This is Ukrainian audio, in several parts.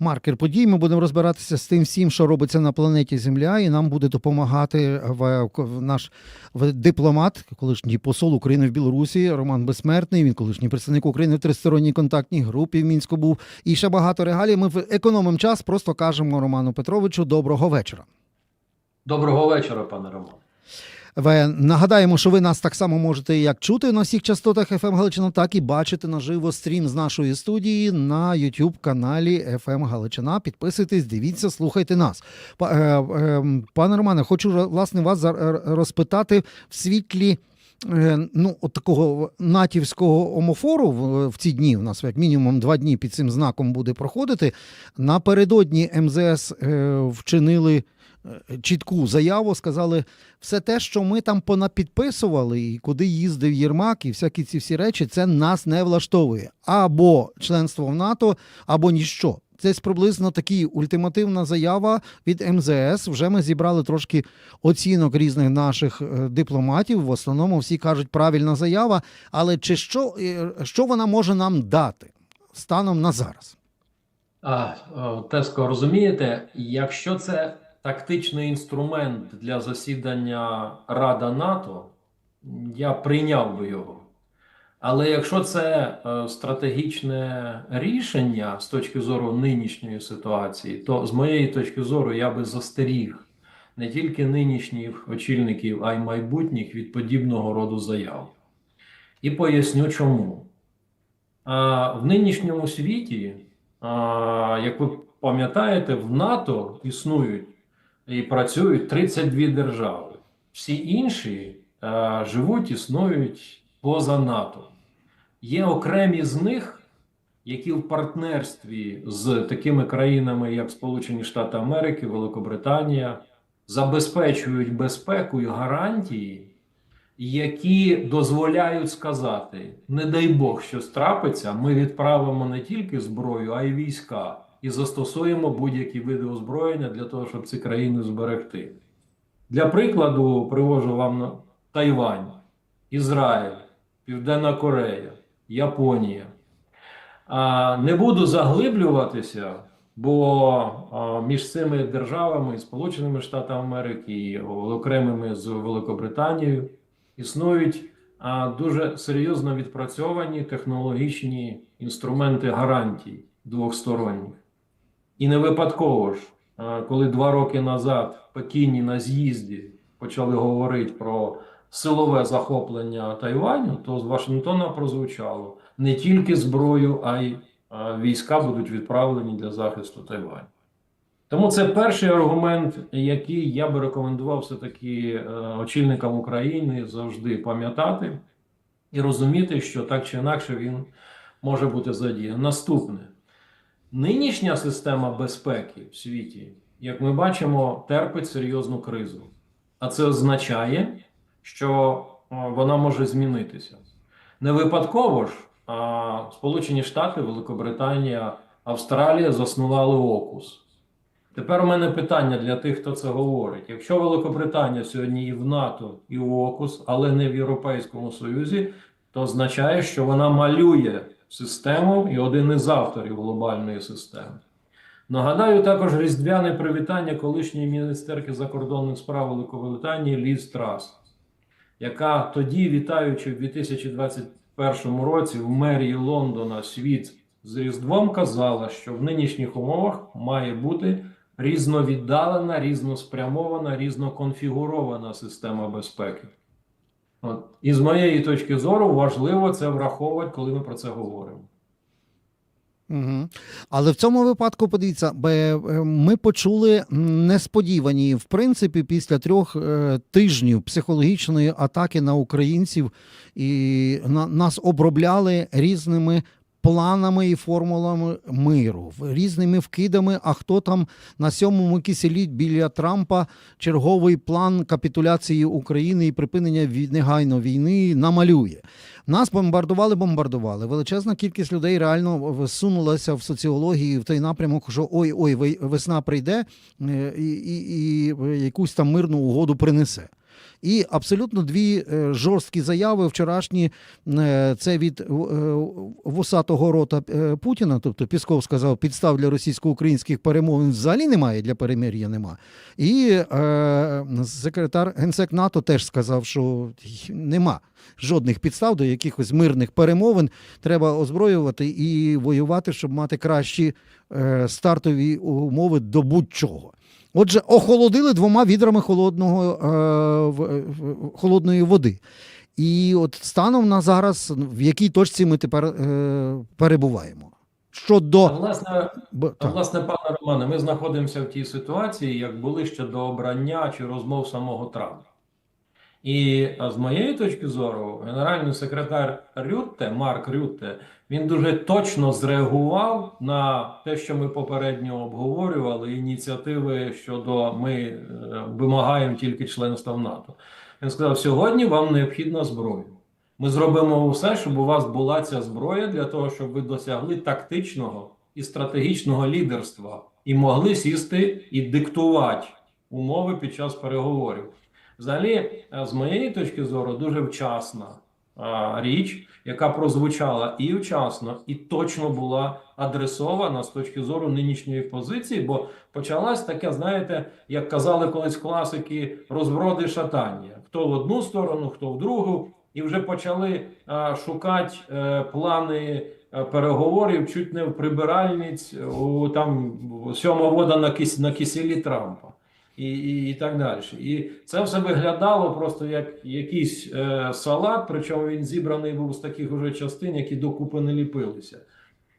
маркер подій. Ми будемо розбиратися з тим всім, що робиться на планеті Земля, і нам буде допомагати в, в наш дипломат, колишній посол України в Білорусі Роман Безсмертний. Він колишній представник України в тристоронній контактній групі в Мінську був. І ще багато регалій. Ми в- економимо час, просто кажемо Роману Петровичу доброго вечора. Доброго вечора, пане Роман. Нагадаємо, що ви нас так само можете як чути на всіх частотах FM Галичина, так і бачити наживо стрім з нашої студії на youtube каналі FM Галичина. Підписуйтесь, дивіться, слухайте нас. Е, е, Пане Романе, хочу власне вас е, розпитати в світлі. е, Ну, от такого натівського омофору в, ці дні у нас як мінімум два дні під цим знаком буде проходити. Напередодні МЗС вчинили чітку заяву, сказали, все те, що ми там понапідписували, і куди їздив Єрмак, і всякі ці всі речі, це нас не влаштовує. Або членство в НАТО, або ніщо. Це приблизно такі ультимативна заява від МЗС. Вже ми зібрали трошки оцінок різних наших е, дипломатів. В основному всі кажуть правильна заява. Але чи що, е, що вона може нам дати станом на зараз? А, Теско, розумієте, якщо це тактичний інструмент для засідання Рада НАТО, я прийняв би його. Але якщо це е, стратегічне рішення з точки зору нинішньої ситуації, то з моєї точки зору я би застеріг не тільки нинішніх очільників, а й майбутніх від подібного роду заяв. І поясню чому. В нинішньому світі, як ви пам'ятаєте, в НАТО існують і працюють 32 держави. Всі інші а, живуть, існують поза НАТО. Є окремі з них, які в партнерстві з такими країнами, як Сполучені Штати Америки, Великобританія, забезпечують безпеку і гарантії які дозволяють сказати: не дай Бог, щось трапиться, ми відправимо не тільки зброю, а й війська, і застосуємо будь-які види озброєння для того, щоб ці країни зберегти. Для прикладу, привожу вам Тайвань, Ізраїль, Південна Корея, Японія. Не буду заглиблюватися, бо між цими державами, Сполученими Штатами Америки, і окремими з Великобританією, існують дуже серйозно відпрацьовані технологічні інструменти гарантій двохсторонніх. І не випадково ж, коли два роки назад Пекіні на з'їзді почали говорити про силове захоплення Тайваню, то з Вашингтона прозвучало не тільки зброю, а й війська будуть відправлені для захисту Тайваню. Тому це перший аргумент, який я би рекомендував все-таки е, очільникам України завжди пам'ятати і розуміти, що так чи інакше він може бути задіяний. Наступне. Нинішня система безпеки в світі, як ми бачимо, терпить серйозну кризу. А це означає, що е, вона може змінитися. Не випадково ж а, Сполучені Штати, Великобританія, Австралія заснували ОКУС. Тепер у мене питання для тих, хто це говорить. Якщо Великобританія сьогодні і в НАТО, і в ОКУС, але не в Європейському Союзі, то означає, що вона малює систему і один із авторів глобальної системи. Нагадаю також різдвяне привітання колишньої міністерки закордонних справ Великобританії Ліз Трас, яка тоді, вітаючи в 2021 році в мерії Лондона світ з Різдвом, казала, що в нинішніх умовах має бути різновіддалена, різноспрямована, різноконфігурована система безпеки. От. І з моєї точки зору важливо це враховувати, коли ми про це говоримо. Угу. Але в цьому випадку, подивіться, е, ми почули несподівані, в принципі, після трьох е, тижнів психологічної атаки на українців, і на, нас обробляли різними планами і формулами миру, різними вкидами. А хто там на сьомому киселі біля Трампа черговий план капітуляції України і припинення вій- негайно війни намалює. Нас бомбардували, бомбардували. Величезна кількість людей реально всунулася в соціології в той напрямок, що ой, ой, весна прийде е, і, і, і якусь там мирну угоду принесе. І абсолютно дві е, жорсткі заяви вчорашні. е, Це від е, вусатого рота Путіна. Тобто Пісков сказав, підстав для російсько-українських перемовин взагалі немає, для перемир'я нема. І секретар генсек НАТО теж сказав, що нема жодних підстав до якихось мирних перемовин. Треба озброювати і воювати, щоб мати кращі стартові умови до будь-чого. Отже, охолодили двома відрами холодного, е, в- холодної води. І от станом на зараз, в якій точці ми тепер е, перебуваємо? Щодо А, Власне, Б- а, власне, пане Романе, ми знаходимося в тій ситуації, як були ще до обрання чи розмов самого Трампа. І з моєї точки зору, генеральний секретар Рютте, Марк Рютте, він дуже точно зреагував на те, що ми попередньо обговорювали, ініціативи щодо ми е, вимагаємо тільки членства в НАТО. Він сказав: сьогодні вам необхідна зброя. Ми зробимо все, щоб у вас була ця зброя для того, щоб ви досягли тактичного і стратегічного лідерства і могли сісти і диктувати умови під час переговорів. Взагалі, е, з моєї точки зору, дуже вчасна а, річ, яка прозвучала і вчасно, і точно була адресована з точки зору нинішньої позиції, бо почалась таке, знаєте, як казали колись класики, розброди шатання. Хто в одну сторону, хто в другу, і вже почали а, шукати е, плани е, переговорів чуть не в прибиральниць у там сьома вода на кис на кисілі Трампа. І, і, і так далі. І це все виглядало просто як якийсь е, салат, причому він зібраний був з таких уже частин, які докупи не ліпилися.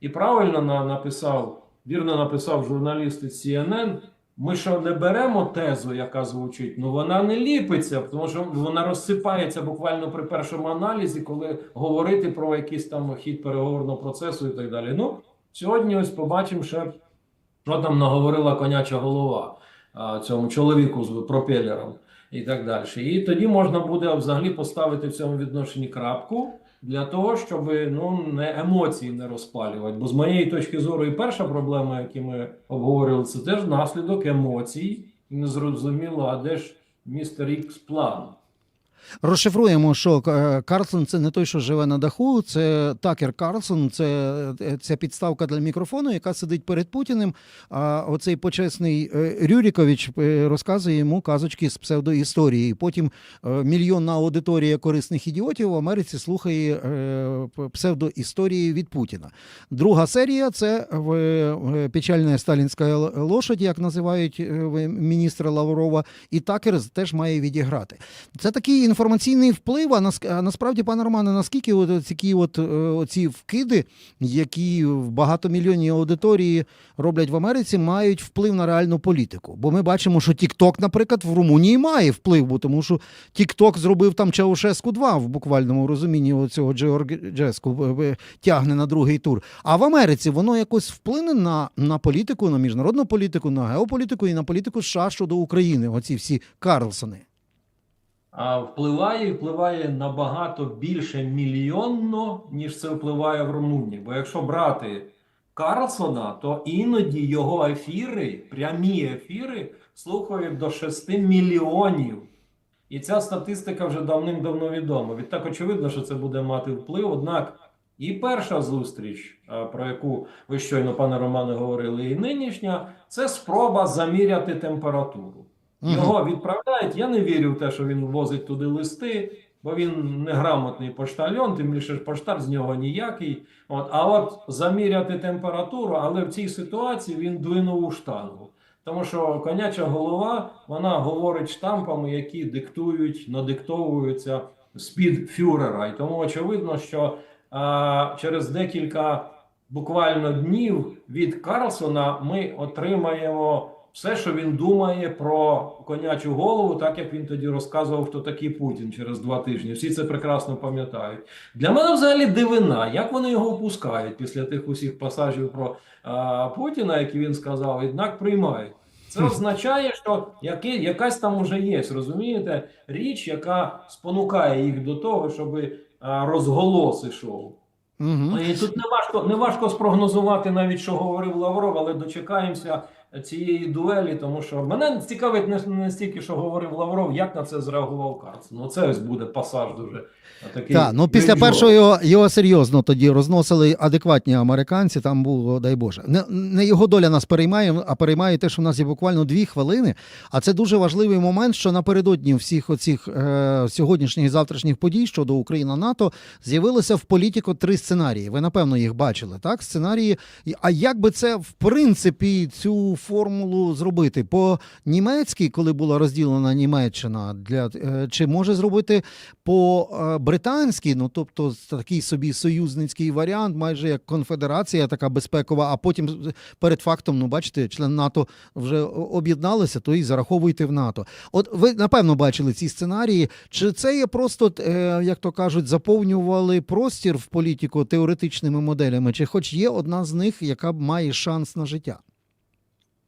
І правильно на, написав, вірно написав журналіст із CNN, ми що не беремо тезу, яка звучить, ну вона не ліпиться, тому що вона розсипається буквально при першому аналізі, коли говорити про якийсь там хід переговорного процесу і так далі. Ну, сьогодні ось побачимо ще, що там наговорила коняча голова цьому чоловіку з пропелером і так далі. І тоді можна буде взагалі поставити в цьому відношенні крапку для того, щоб ну не емоції не розпалювати. Бо з моєї точки зору, і перша проблема, яку ми обговорювали, це теж наслідок емоцій. І не зрозуміло, а де ж містер Ікс план? Розшифруємо, що е, Карлсон це не той, що живе на даху, це Такер Карлсон, це, е, це підставка для мікрофону, яка сидить перед Путіним. А оцей почесний е, Рюрікович розказує йому казочки з псевдоісторії. Потім мільйонна аудиторія корисних ідіотів в Америці слухає псевдоісторії від Путіна. Друга серія це печальна сталінська лошадь, як називають міністра Лаврова, і Такер теж має відіграти. Це такий інформаційний вплив. А нас- а насправді, пане Романе, наскільки от такі от е, оці вкиди, які в багатомільйонній аудиторії роблять в Америці, мають вплив на реальну політику? Бо ми бачимо, що TikTok, наприклад, в Румунії має вплив, бо тому що TikTok зробив там Чаушеску 2 в буквальному розумінні цього Джеску тягне на другий тур. А в Америці воно якось вплине на, на політику, на міжнародну політику, на геополітику і на політику США щодо України. Оці всі Карлсони. Впливає і впливає набагато більше мільйонно, ніж це впливає в Румунії. Бо якщо брати Карлсона, то іноді його ефіри, прямі ефіри, слухають до 6 мільйонів. І ця статистика вже давним-давно відома. Відтак очевидно, що це буде мати вплив. Однак і перша зустріч, про яку ви щойно, пане Романе, говорили, і нинішня, це спроба заміряти температуру. Його відправляють. Я не вірю в те, що він возить туди листи, бо він неграмотний поштальон, тим більше поштар з нього ніякий. От, а от заміряти температуру, але в цій ситуації він двинув у штангу. Тому що коняча голова вона говорить штампами, які диктують, надиктовуються з-під фюрера. І тому очевидно, що а, через декілька буквально днів від Карлсона ми отримаємо все, що він думає про конячу голову, так як він тоді розказував, хто такий Путін через два тижні. Всі це прекрасно пам'ятають. Для мене взагалі дивина, як вони його впускають після тих усіх пасажів про а, Путіна, які він сказав, однак приймають. Це означає, що яке, якась там уже є, розумієте, річ, яка спонукає їх до того, щоб розголос ішов. Угу. І тут не важко, не важко спрогнозувати навіть, що говорив Лавров, але дочекаємося цієї дуелі, тому що мене цікавить не, не стільки, що говорив Лавров, як на це зреагував Карцин. Ну це ось буде пасаж дуже такий. Так, ну після кринжовий. першого його, його серйозно тоді розносили адекватні американці. Там було, дай Боже. Не, не його доля нас переймає, а переймає те, що в нас є буквально дві хвилини. А це дуже важливий момент, що напередодні всіх оцих е, сьогоднішніх і завтрашніх подій щодо Україна НАТО з'явилося в політико три сценарії. Ви напевно їх бачили. Так, сценарії. А як би це в принципі цю формулу зробити? По німецькій, коли була розділена Німеччина, для е, чи може зробити по британській, ну тобто такий собі союзницький варіант, майже як конфедерація, така безпекова. А потім перед фактом, ну бачите, член НАТО вже об'єдналися, то і зараховуйте в НАТО. От ви напевно бачили ці сценарії. Чи це є просто, е, як то кажуть, заповнювали простір в політику теоретичними моделями? Чи хоч є одна з них, яка має шанс на життя?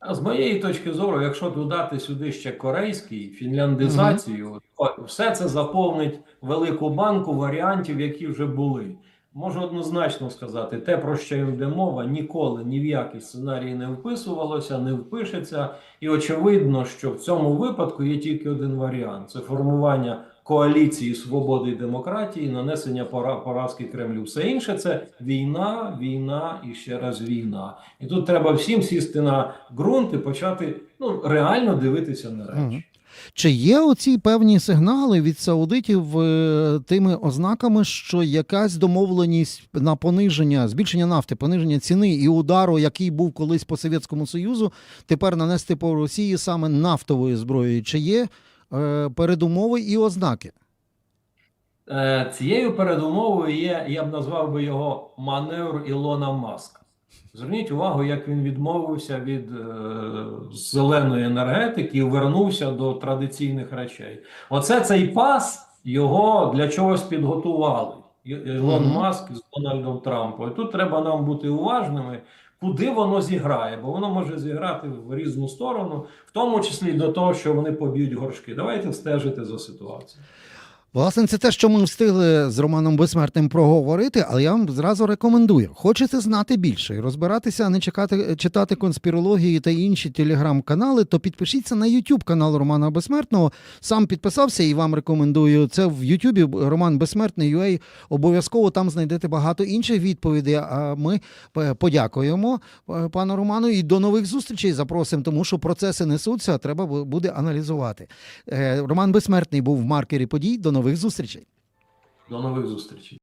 А з моєї точки зору, якщо додати сюди ще корейський, фінляндизацію, то все це заповнить велику банку варіантів, які вже були. Можу однозначно сказати, те, про що йде мова, ніколи ні в який сценарій не вписувалося, не впишеться. І очевидно, що в цьому випадку є тільки один варіант: це формування коаліції свободи і демократії, нанесення пора- поразки Кремлю. Все інше це війна, війна і ще раз війна. І тут треба всім сісти на ґрунт і почати ну реально дивитися на речі. Чи є оці певні сигнали від саудитів е, тими ознаками, що якась домовленість на пониження, збільшення нафти, пониження ціни і удару, який був колись по Совєтському Союзу, тепер нанести по Росії саме нафтовою зброєю? Чи є передумови і ознаки? Е, Цією передумовою є, я б назвав би його маневр Ілона Маска. Зверніть увагу, як він відмовився від е, зеленої енергетики і вернувся до традиційних речей. Оце цей пас його для чогось підготували. Ілон. Маск з Дональдом Трампом. І тут треба нам бути уважними, куди воно зіграє, бо воно може зіграти в різну сторону, в тому числі до того, що вони поб'ють горшки. Давайте стежити за ситуацією. Власне, це те, що ми встигли з Романом Безсмертним проговорити, але я вам зразу рекомендую. Хочете знати більше і розбиратися, а не чекати, читати конспірології та інші телеграм-канали, то підпишіться на YouTube канал Романа Безсмертного. Сам підписався і вам рекомендую. Це в YouTube Роман Безсмертний UA. Обов'язково там знайдете багато інших відповідей. А ми е, подякуємо е, пану Роману і до нових зустрічей запросимо, тому що процеси несуться, а треба буде аналізувати. Е, Роман Безсмертний був в маркері подій. До нових зустрічей. До нових зустрічей.